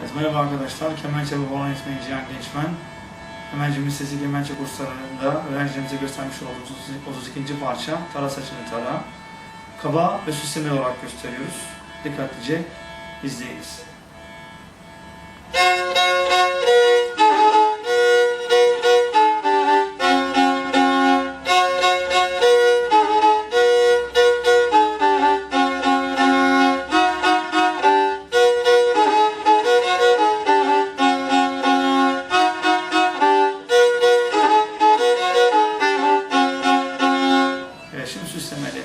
Evet, merhaba arkadaşlar. Kemençe ve Horon ismi Cihan Gençmen. Kemençe'miz sesi kemençe kurslarında öğrencilerimize göstermiş olduğumuz 32. parça Tara Saçını Tara. Kaba ve süsleme olarak gösteriyoruz. Dikkatlice izleyiniz. süslemeli.